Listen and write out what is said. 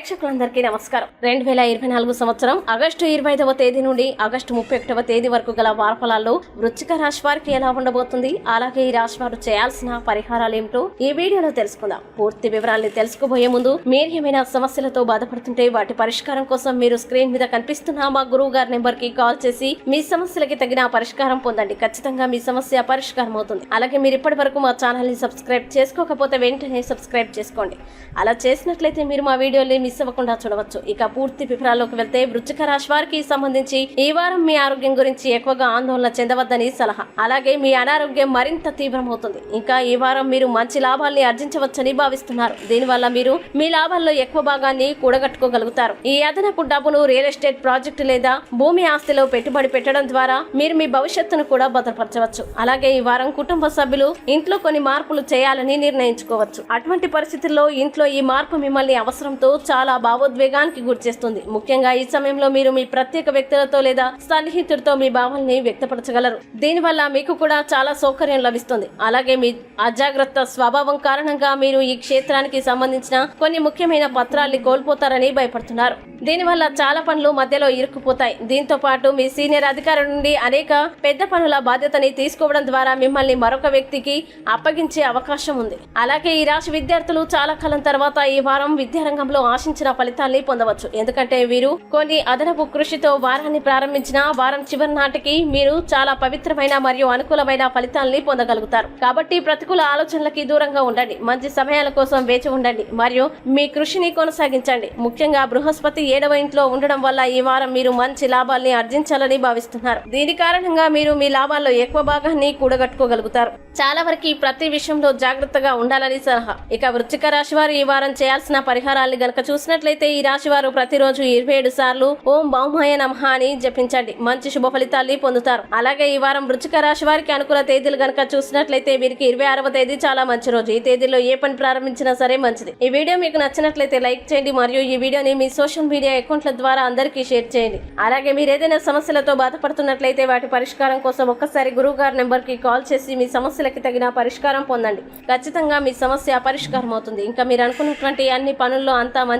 ప్రేక్షకులందరికీ నమస్కారం. రెండు వేల ఇరవై నాలుగు సంవత్సరం ఆగస్టు ఇరవై ఐదవ తేదీ నుండి ఆగస్టు ముప్పై ఒకటవ తేదీ వరకు గల వారఫలాల్లో వృచ్చిక రాశి వారికి ఎలా ఉండబోతుంది? అలాగే ఈ రాశి వారు చేయాల్సిన పరిహారాలు ఏమిటో ఈ వీడియోలో తెలుసుకుందాం. పూర్తి వివరాల్ని తెలుసుకోబోయే ముందు మీరు ఏమైనా సమస్యలతో బాధపడుతుంటే వాటి పరిష్కారం కోసం మీరు స్క్రీన్ మీద కనిపిస్తున్న మా గురువు గారి నెంబర్కి కాల్ చేసి మీ సమస్యలకి తగిన పరిష్కారం పొందండి. ఖచ్చితంగా మీ సమస్య పరిష్కారం అవుతుంది. అలాగే మీరు ఇప్పటి వరకు మా ఛానల్ని సబ్స్క్రైబ్ చేసుకోకపోతే వెంటనే సబ్స్క్రైబ్ చేసుకోండి. అలా చేసినట్లయితే మీరు మా వీడియోని మిస్ అవ్వకుండా చూడవచ్చు. ఇక పూర్తి వివరాల్లోకి వెళ్తే వృచ్చిక రాశి వారికి సంబంధించి ఈ వారం మీ ఆరోగ్యం గురించి ఎక్కువగా ఆందోళన చెందవద్దని సలహా. అలాగే మీ అనారోగ్యం మరింత తీవ్రమవుతుంది. ఇంకా ఈ వారం మీరు మంచి లాభాల్ని ఆర్జించవచ్చని భావిస్తున్నారు. దీనివల్ల మీరు మీ లాభాల్లో ఎక్కువ భాగాన్ని కూడగట్టుకోగలుగుతారు. ఈ అదనపు డబ్బును రియల్ ఎస్టేట్ ప్రాజెక్టు లేదా భూమి ఆస్తిలో పెట్టుబడి పెట్టడం ద్వారా మీరు మీ భవిష్యత్తును కూడా భద్రపరచవచ్చు. అలాగే ఈ వారం కుటుంబ సభ్యులు ఇంట్లో కొన్ని మార్పులు చేయాలని నిర్ణయించుకోవచ్చు. అటువంటి పరిస్థితుల్లో ఇంట్లో ఈ మార్పు మిమ్మల్ని అవసరంతో చాలా చాలా భావోద్వేగానికి గురిచేస్తుంది ముఖ్యంగా ఈ సమయంలో మీరు మీ ప్రత్యేక వ్యక్తులతో లేదా సన్నిహితుడితో మీ భావాల్ని వ్యక్తపరచగలరు. దీనివల్ల మీకు కూడా చాలా సౌకర్యం లభిస్తుంది. అలాగే మీ అజాగ్రత్త స్వభావం కారణంగా మీరు ఈ క్షేత్రానికి సంబంధించిన కొన్ని ముఖ్యమైన పత్రాల్ని కోల్పోతారని భయపడుతున్నారు. దీనివల్ల చాలా పనులు మధ్యలో ఇరుక్కుపోతాయి. దీంతో పాటు మీ సీనియర్ అధికారి నుండి అనేక పెద్ద పనుల బాధ్యతని తీసుకోవడం ద్వారా మిమ్మల్ని మరొక వ్యక్తికి అప్పగించే అవకాశం ఉంది. అలాగే ఈ రాశి విద్యార్థులు చాలా కాలం తర్వాత ఈ వారం విద్యారంగంలో ఆశించిన ఫలితాల్ని పొందవచ్చు. ఎందుకంటే వీరు కొన్ని అదనపు కృషితో వారాన్ని ప్రారంభించిన వారం చివరి నాటికి మీరు చాలా పవిత్రమైన మరియు అనుకూలమైన ఫలితాల్ని పొందగలుగుతారు. కాబట్టి ప్రతికూల ఆలోచనలకి దూరంగా ఉండండి. మంచి సమయాల కోసం వేచి ఉండండి. మరియు మీ కృషిని కొనసాగించండి. ముఖ్యంగా బృహస్పతి ఏడవ ఇంట్లో ఉండడం వల్ల ఈ వారం మీరు మంచి లాభాల్ని ఆర్జించాలని భావిస్తున్నారు. దీని కారణంగా మీరు మీ లాభాల్లో ఎక్కువ భాగాన్ని కూడగట్టుకోగలుగుతారు. చాలా వరకు ప్రతి విషయంలో జాగ్రత్తగా ఉండాలని సలహా. ఇక వృశ్చిక రాశి వారు ఈ వారం చేయాల్సిన పరిహారాన్ని గనక చూసినట్లయితే ఈ రాశి వారు ప్రతిరోజు ఇరవై ఏడు సార్లు ఓం బౌమయ నమః అని జపించండి. మంచి శుభ ఫలితాల్ని పొందుతారు. అలాగే ఈ వారం వృచ్చిక రాశి వారికి అనుకూల తేదీలు గనక చూసినట్లయితే వీరికి ఇరవై ఆరవ తేదీ చాలా మంచి రోజు. ఈ తేదీలో ఏ పని ప్రారంభించినా సరే మంచిది. ఈ వీడియో మీకు నచ్చినట్లయితే లైక్ చేయండి. మరియు ఈ వీడియోని మీ సోషల్ మీడియా అకౌంట్ల ద్వారా అందరికీ షేర్ చేయండి. అలాగే మీరు ఏదైనా సమస్యలతో బాధపడుతున్నట్లయితే వాటి పరిష్కారం కోసం ఒక్కసారి గురువు గారి నెంబర్కి కాల్ చేసి మీ సమస్యలకి తగిన పరిష్కారం పొందండి. ఖచ్చితంగా మీ సమస్య పరిష్కారం అవుతుంది ఇంకా మీరు అనుకున్నటువంటి అన్ని పనుల్లో అంతా మంచి